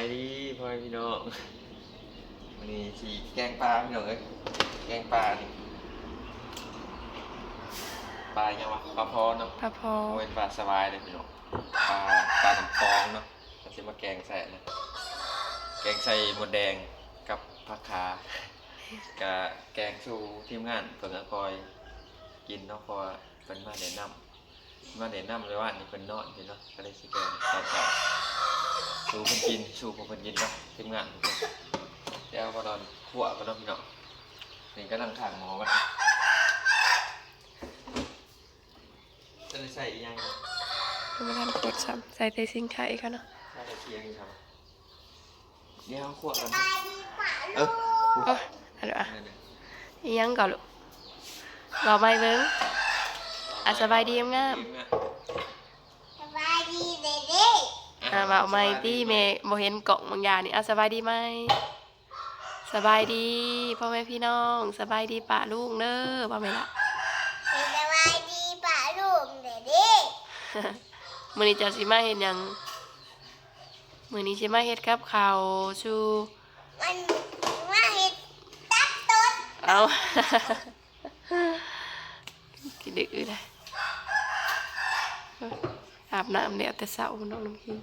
ายดีพ่อแม่พี่น้องวันนี้สีแกงปลาพี่น้องเอ้ยแกงปลานี่ปลายังวะปลาพอเนาะพระพอเอาเป็นปลาสบายเลยพี่น้องปลาปลาหนำฟองเนาะเราจะมาแกงใส่นะแกงใส่หมดแดงกับผักขากับแกงชูทีมงานเพิ่งอากอยกินเนาะเพราะว่าเป็นมาแนะนำมาแนะนำเลยว่านี่เป็นนอนพี่เนาะก็เลยสิแกงตอนเช้า ชูเพิ่นกินชูเพิ่นกินเนาะทีมงานเพิ่นเดี๋ยวก็นอนขั่วก็นอนพี่น้องนี่กำลังขังหมอมันจะได้ใส่อีกอยังไงคือมาทำกดซ้ำใส่เตซิงไข่กันเนาะใส่ตะเคียงครับเดี๋ยวขั่วกันเออโอ้ยเอะไรวะนั่นน่ะอีหยังก่อนลูกรอไม่เบิ้งอะสบายดีงาม ทีมงาน สบายดีเด็ก อะบ่าวไม่ที่เมย์โมเห็นกล่องบางอย่างนี่อะสบายดีไหมสบายดีพ่อแม่พี่น้อง สบายดีป่าลูกเด้อบ่าไม่ละๆสบายดีป่าลูกเด็กมื้อนี้จะสิมาเฮ็ดหยังมื้อนี้สิมาเฮ็ดกับข้าวชูๆมันมาเห็ดตัดต้นเอากินดึกอยู่ได้ อาบน้ำแล้วแต่เช้าน้องน้ำคิง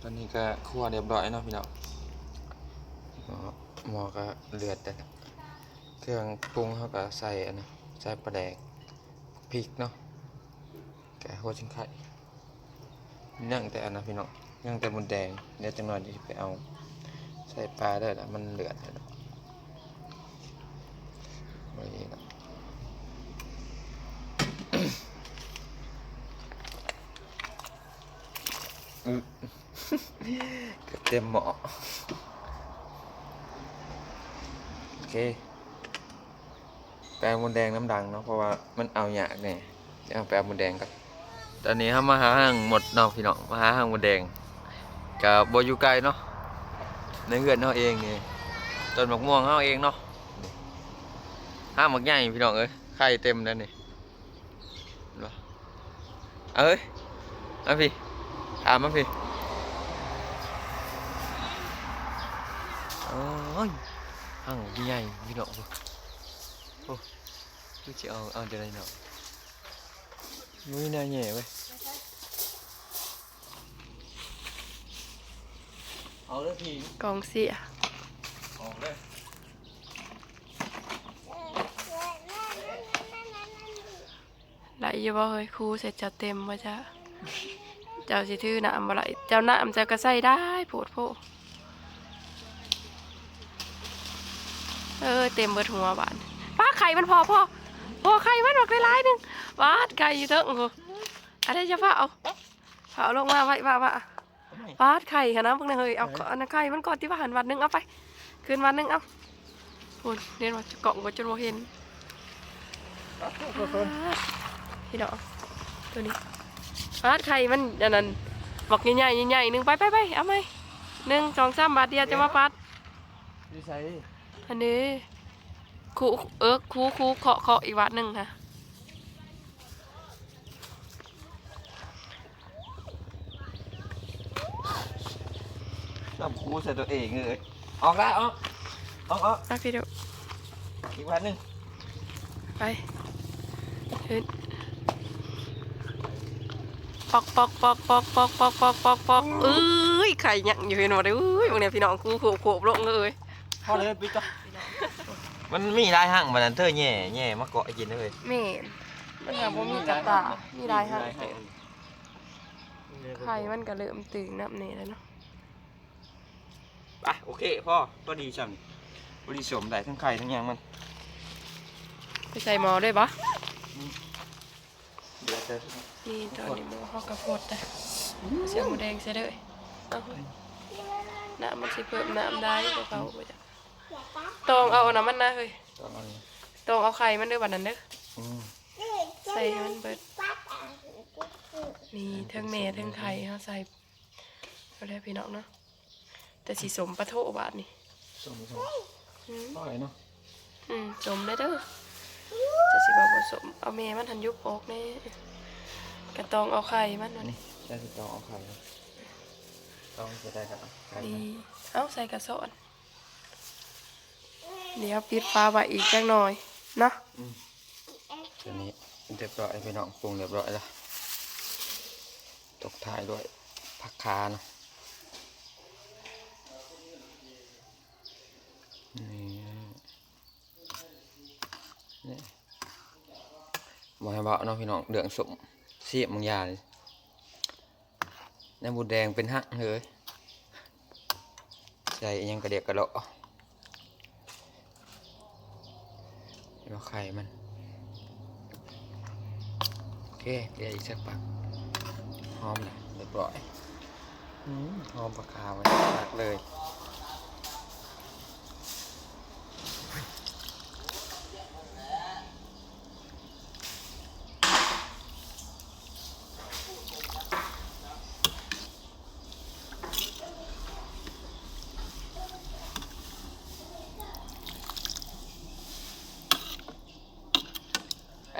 ตอนนี้ก็ขั่วเรียบร้อยเนาะพี่น้องหมอหมอก็เลือดแต่เครื่องปรุงเขาก็ใส่อันะใส่ปลาแดกพริกเนาะแกะหัวชิงไข่นั่งแต่อันนะพี่น้องนั่งแต่บนแดงเดี๋ยวจังหน่อยจะไปเอาใส่ปลาได้ละมันเลือดแล้วไว้นี่นะ เกือบเต็มหม้อโอเค แปลงมดแดงน้ำดังเนาะเพราะว่ามันเอาหยากเนี่ยจะเอาแปลงมดแดงกันตอนนี้เขามาหาห้างหมดเนาะพี่น้องมาหาห้างมดแดงกับบอยู่ไกลเนาะในเฮือนเขาเองนี่ต้นมะม่วงเขาเองเนาะห้างหมักใหญ่พี่น้องเอ้ยไข่เต็มแล้วนี่เห็นปะเอ้ยมาพี่ ถามมาพี่โอ้ยห้างใหญ่พี่น้องโอ้ดูจะเอาเอาจะได้เนาะมุ้ยน่าแย่เว้ยเอาเลยพี่กองเสียออกเลยไหลอยู่บ่เฮ้ยครูเสร็จจะเต็มว่าจะ เจ้าสิถือน้ำบ่ไหลเจ้าน้ำเจ้าก็ใส่ได้โผดโพเออเต็มเบิดหัวบานป้าไข่มันพอพอพอไข่มันออกได้หลายหนึงวาดไก่อยู่เถิงโอ้อะไรจะพาเอาพาเอาลงมาไว้ว่าว่าปาดไข่ค่ะนะพวกนี้เฮ้ยเอาเอานะไข่มันก่อนที่ว่าหันวันหนึงเอาไปคืนวันหนึงเอาโอ้ยเรียนว่าจะเกาะก็จนว่าเห็นพี่ดอกตัวนี้ ปาดไข่มันอันนั้นบอกใหญ่ๆใหญ่ๆหนึ่งไปไปไปเอาไหมหนึ่งสองสามบาทเดียวจะมาปัดดีไซน์อันนี้คูเออคูคูเคาะเคาะอีกวัดหนึ่งค่ะชอบคูใส่ตัวเองเลยออกได้ออกออกออกมาพี่ดูอีกวันหนึ่งไปขึ้น ปอกปอกปอกปอกปอกปอกปอกปอกปอกเอ้ยไข่ยังอยู่เห็นหมดเลยเอ้ยพวกเนี้ยพี่น้องกูโขบโขบลงเลยพอเลยปิ๊กจ้ะมันมีลายห่างมันนั่นเธอแย่แย่มาเกาะกินเลยเมนมันแบบว่ามีกระตามีลายหางเต็มไข่มันก็เริ่มตื่นน้ำเนี่ยแล้วเนาะไปโอเคพ่อก็ดีจังบริสมได้ทั้งไข่ทั้งยางมันไปใส่หมอด้วยปะ เดี๋ยวจะนี่ตอนนี้หมอเขากระพดแต่เสียงหมูแดงเสียเลยเอาเฮ้ยน้ำมันสิเพิ่มน้ำได้กว่าเขาไปจ้ะตองเอาน้ำมันนะเฮ้ยต้องเอานี่ตองเอาไข่มันด้วยบัดนั้นเด้ออืมใส่ให้มันเบิดนี่ทั้งแม่ทั้งไข่เขาใส่เอาแล้วพี่น้องเนาะแต่สีสมปะโถบาทนี่สมสมอืมอร่อยเนาะอืมสมได้เด้อ จะสิบอกผสม เอาแม่มันทันยุบออกแน่กระตองเอาไข่มันอันั่นนนี้ได้สิต้องเอาไข่นะต้องจะได้ครับใช่ดี เอาใส่กระสอนเดี๋ยวปิดฟ้าไว้อีกจังหน่อยเนาะตัวนี้เรียบร้อยพี่น้องปรุงเรียบร้อยแล้วตกท้ายด้วยผักคาเนาะ บอยเบาเนาะพี่น้องเดืองสมเสียบมึงยาเลยน้ำบูดแดงเป็นหักเลยใส่ยังกระเดียกกระโดะแล้วไข่มัน โอเคเดี๋ยวอีกสักปักหอมเลยเรียบร้อยหอมปลาคามันมากเลย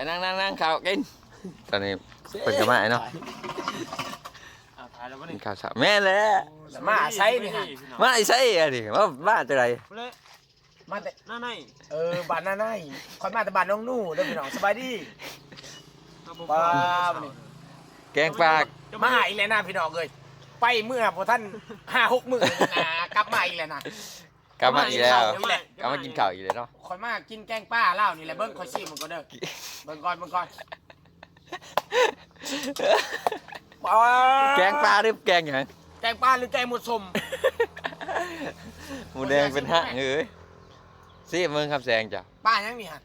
นั่งนั่งนั่งข้าวกิน ตอนนี้เป็นกระมาไอ้เนาะเอาถ่ายแล้ววะกินี่นข้าวเช้าแม่นแหล้วมาใช้นี่ฮะมาไอ้ใช่อะดิมาบ้าจะไรเลยมาแต่หน้าในเออบ้านหน้าไนคอยมาแต่บ้านน้องนู่เด้อพี่น้องสบายดีเอาบ่ป้าบ่บนี่ แกงปลากมาหาอีกแล้วนะพี่น้องเอ้ยไปเมื่อพอท่านห้าหกมื้อนะกลับมาอีกแล้วนะ กลับมาอีกแล้วเดี๋ยวแหละกลับมากินข้าวอีกเลยเนาะคอยมากินแกงป้าเล่านี่แหละเบิ้งคอยชิมมันก็เด้อเบิ้งก่อนเบิ้งก่อนป้าแกงปลาหรือแกงหยังแกงป้าหรือแกงหมดสมหมูแดงเป็นห้างเอ้ยซีมึงครับแซงจ้ะป้ายังนี่ฮะ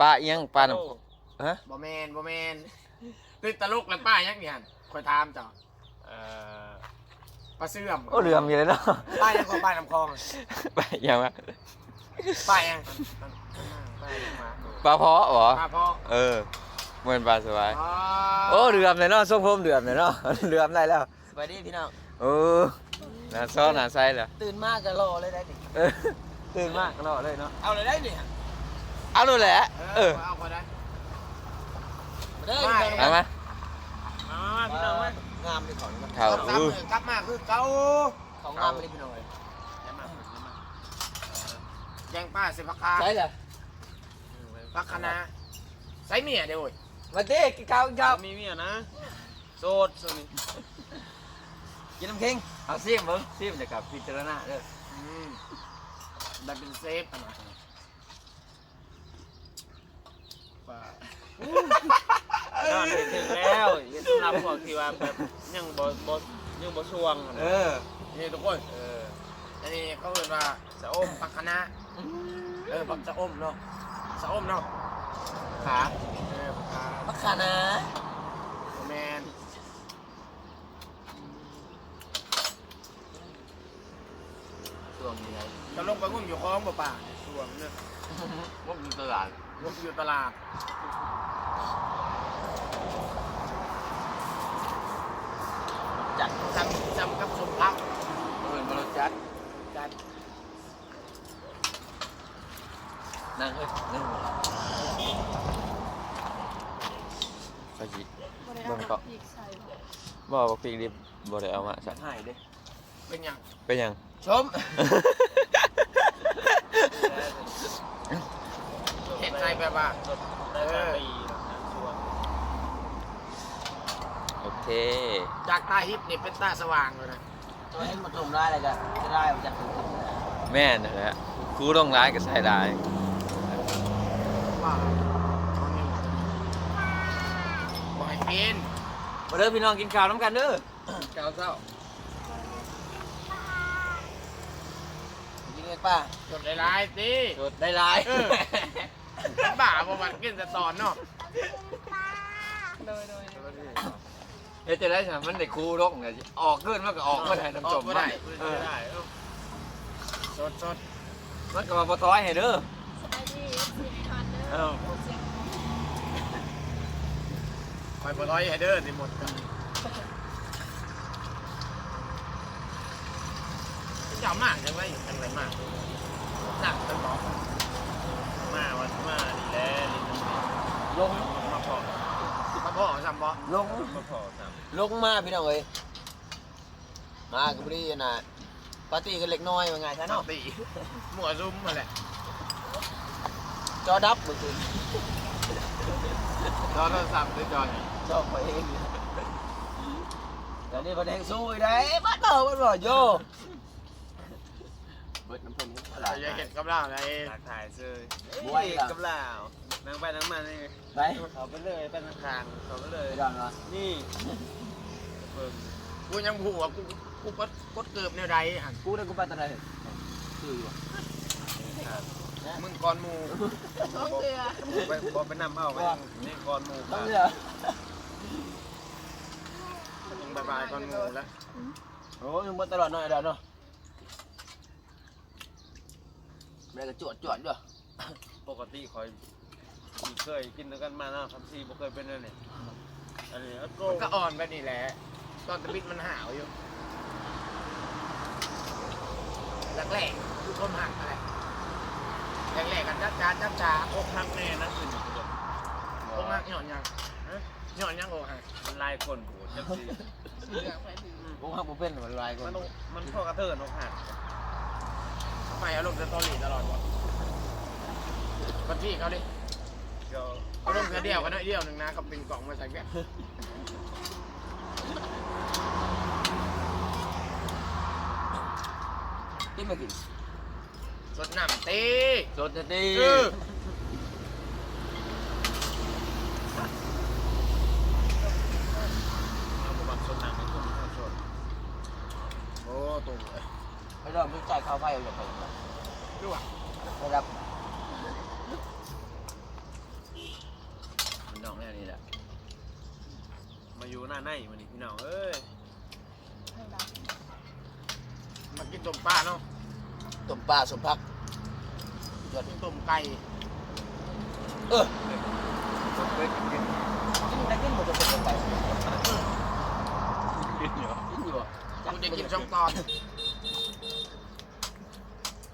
ปลาเอียงปลาหนังฮะบ่แมนบ่แมนติดตลกแล้วป้ายังนี่ฮะคอยถามจ้ะเอ่อ ป้าเสื่อมโอ้เรือมอยู่เลยเนาะป้ายังก็ป้าน้ำคลองอะปลาเอียังวะป้ายังป้ายังมาปลาเพาะเหรอ ป้าพ่อเออเหมือนปลาสบายอ๋อโอ้เรือมเลยเนาะส้มโพมเรือมเลยเนาะเรือมได้แล้วสวัสดีพี่น้อง เออหน้าซ้อนหน้าไซเลยตื่นมากก็รอเลยได้ดิเออตื่นมากรอเลยเนาะเอาเลยได้ดิเอาเลยแหละเออเอาพอได้มาเด้อมามามามามาพี่น้องมา งามเลยของข้าวตามอู้มือกลับมาคือเก่าของงามเลยพี่น้องเลยอย่ามาอย่ามาแกงป้าเสพักคาใช่เหรอพักคณะใส่เมียเดี๋ยวโอ้ยมาดิกินข้าวกินข้าวมีเมียนะโสดโสดนี่กินน้ำเค็งเอาซีมเบิ้งซีมเดี๋ยวกับพิจารณาเด้ออืมได้เป็นเซฟอะนะป้าน อนถึงแล้วยังสำหรับพวกที่ว่าแบบยังบ่บ่ยังบ่ช่วงเออนี่ทุกคนเอออันนี้เขาเรียกว่าสะอมพักคณะเออพักสะอมเนาะสะอมเนาะขาเออขามักขานะแมนช่วงนี้ไงจะลงไปงุ่มอยู่คลองป่าป่าส่วนเนี่ยว่าอยู่ตลาดงุ่มอยู่ตลาด สมพักเปิดมาลจัดจัดนั่งเฮ้ยนั่งไปจิบ่ได้เบิ่เอางเกาะอีกใส่บ่ว่าปีกดิบบ่ได้เอามาใส่หายเด้เป็นหยังเป็นหยังชมเห็นใจแบบว่าสดได้แต่ปีนะช่วงโอเค จากตาฮิปนี่เป็นตาสว่างเลยนะ ตัวเองมาตุ่มได้เลยก็จะได้มาจากตุ่มแม่นั่นแหละครูต้องร้ายก็ใส่ได้ว่าบ่ให้กินมาเด้อพี่น้องกินข้าวน้ำกันเด้อข้าวเช้าจริงไหมป้าจดหลายๆสิสดได้หลายเออบ้าบ่มันกินแต่ตอนเนาะ เฮ้ยจะได้สามมันได้ครูร้องไงออกเกินมันก็ออกมาได้น้ำจมบ่มันได้เออได้เอ้าสดสดมันก็มาบ่ท้อยให้เด้อสบายดีสิทานเด้อเอ้าคอยบ่ร้อยให้เด้อสิหมดกันเจ้ามากจังไรจังไรมากหนักเป็นบอกมาวันมาดีแล้วลิ้นมันลงมา พอมาพ่อจำบ่ลงมาพอสามลงมาพี่น้องเอ้ยมาก็บ่ได้น่ะปาร์ตี้กันเล็กน้อยว่าไงซะเนาะเนาะตีหมัวซุ่มมาแหละจอดับเมื่อคืนจอโทรศัพท์ด้วยจอเนี่ยชอบไปเองแต่นี่ประเด็นสู้อีกได้บ้านเต่าบ้านบ่โยเบิดน้ำเพิ่นอะไรอย่าเห็นกับเราอะไรหลักถ่ายเซยบวยล่ะกับลาว นั่งไปนั่งมานี่ไปเขาไปเลยไปทางทางเขาไปเลยไปดอนวะนี่เบิ่งกูยังหูว่ากูกูกดกดเกือบเนี่ยไรหันกูได้กูไปตอนไหนคืออยู่มึงก่อนหมูไปบอกไปนำเอาไปนี่ก่อนหมู่ต้องค่ะเลือกมึงบายบายก่อนหมูแล้วโอ้ยังบ่ตลอดหน่อยเด้อเนาะแม่ก็จวดจวดอยู่ปกติคอย ที่เคยกินด้วยกันมานะคำซีบ่เคยเป็นนั่นนี่อันนี้ก็โกมันก็อ่อนไปนี่แหละ ตอนตะบิดมันหาวอยู่แรกๆคือความหักอะไรแรกๆกันจ้าจ้าจ้าจ้าอกหักแน่นะคือนี่ก็อกหักหย่อนยังฮะหย่อนยังอกหักมันลายคนโหจังซี่ผมหักบ่เป็นมันลายก่อมันนต้องมันพอกระเทินอกหักทำไมอารมณ์จะตอรี่ตลอดวะคนพี่เขาดิเดี๋ยวอารมณ์แค่เดียวกันน้อยเดียวหนึ่งนะกับเป็นกล่องมาใส่แก้วที่มากินสดน้ำตีสดจะดีเออเอาประมาณสดน้ำให้คนเข้าชนโอ้ตัวเอ้ยไปดอนมึงจ่ายค่าไฟเอาจากไปดูอะนะครับ มันน้องแน่นี่แหละมา อยู่หน้าในมันนี่พี่น้องเอ้ยมากินต้มปลาเนาะต้มปลาสมพักกินต้มไก่เออกินได้กินหมดจะเป็นต้มไปกินอยู่กินอยู่กูจะกินช่องตอน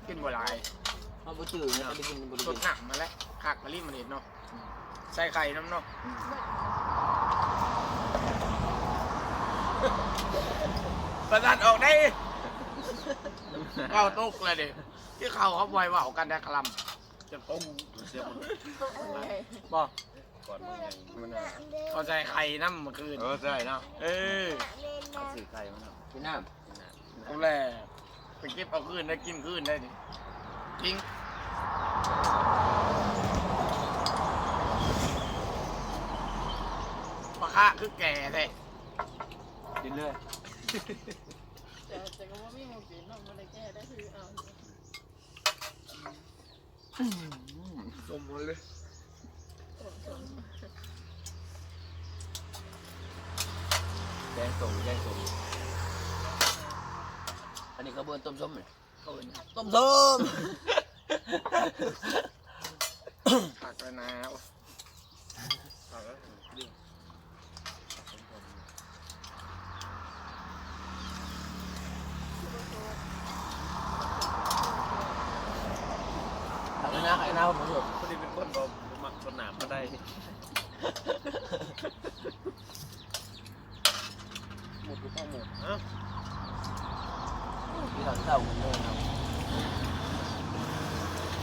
กินบ่หลายเอาไปจืดเนี่ยไปกินบริสกิดนหนักมาแล้วขากมารีบมาเห็ดเนาะใส่ไข่น้ำเนาะ ประสานออกได้เอาตุกเลยดิที่เขาเขาบอยว่ากันได้คลำจะต้มเสียมันบ่ก่อนมันยังมันน่ะเขาใส่ไข่น้ำเมื่อคืนเออใช่เนาะเออสื่อไก่มันเนาะกินน้เอาแหละไปเก็บเอาคืนได้กินคืนได้ดิทิ้งปลาค่าคือแก่ แท้ำกินเลยสมบูรณ์เลยแดงส้มแดงส้มอันนี้กระเบื้องต้มส้มเลยต้มส้มผักกระนาวเอาแล้วเรื่องผักนะไข่เน่าผมสุดพอดีเป็นคนบ่มักสนามก็ได้หมดทุกข้อหมดเอ้าที่เราเศร้าเดินเอา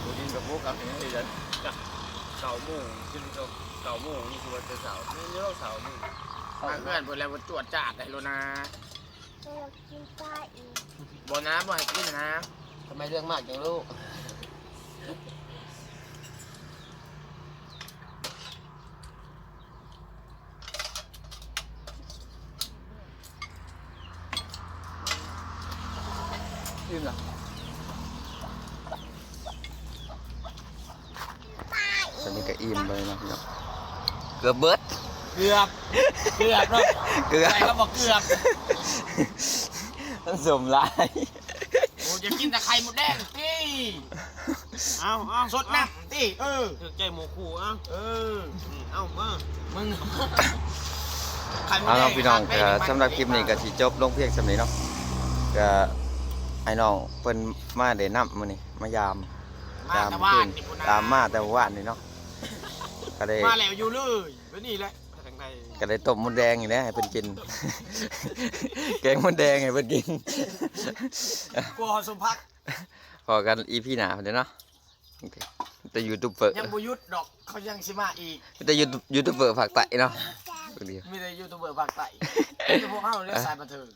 ดูดินกับพวกกับอย่างนี้เลยเก่าโมงกินกับเก่าโมงนี่คือว่าจะเสาร์นี่เยอะเสาร์นี่มาเพื่อนเพื่อนแล้วบนจวดจ่าได้แล้วนะเรากินปลาอีกบ่นะบ่ให้กินนะทำไมเรื่องมากจังลูก ตอนนี้ก็อิ่มเลยนะพี่น้องเกือบเบิดเกือบเกือบเนาะเกือบใครเขาบอกเกือบต้องสมลายโอ้ยจะกินแต่ไข่หมดแดงตีเอาเอาสดน้ำตีเออถึงใจหมูคู่เอ้าเออนี่เอามามึงไข่หมดเอาแดเนาะงพี่น้องไม่ก็ได้สำหรับคลิปนี้ก็สิจบลงเพียงสำนี้เนาะก็ไอ้น้องเพิ่นมาได้นำมื้อนี้มายามมาแต่คืว่านนนี่พุ่นนะตามมาแต่ว่านนี่เนาะ ก็ได้มาแล้วอยู่เลยแล้วนี่แหละถ้ากันงในก็ได้ต้มมดแดงอยู่แล้วให้เพิ่นกิน แกงมดแดงให้เพิ่นกินกลัวสมพักพอกันอีพีหน้าเดี๋ยวเนาะโอเคแต่ยูทูบเบอร์ยังบ่หยุดดอกเขายังสิมาอีกแต่ยูทูบยูทูบเบอร์ฝากไตเนาะเดียวมีแต่ยูทูบเบอร์ภาคใต้มีแต่พวกเฮาเรียกสายบันเทิง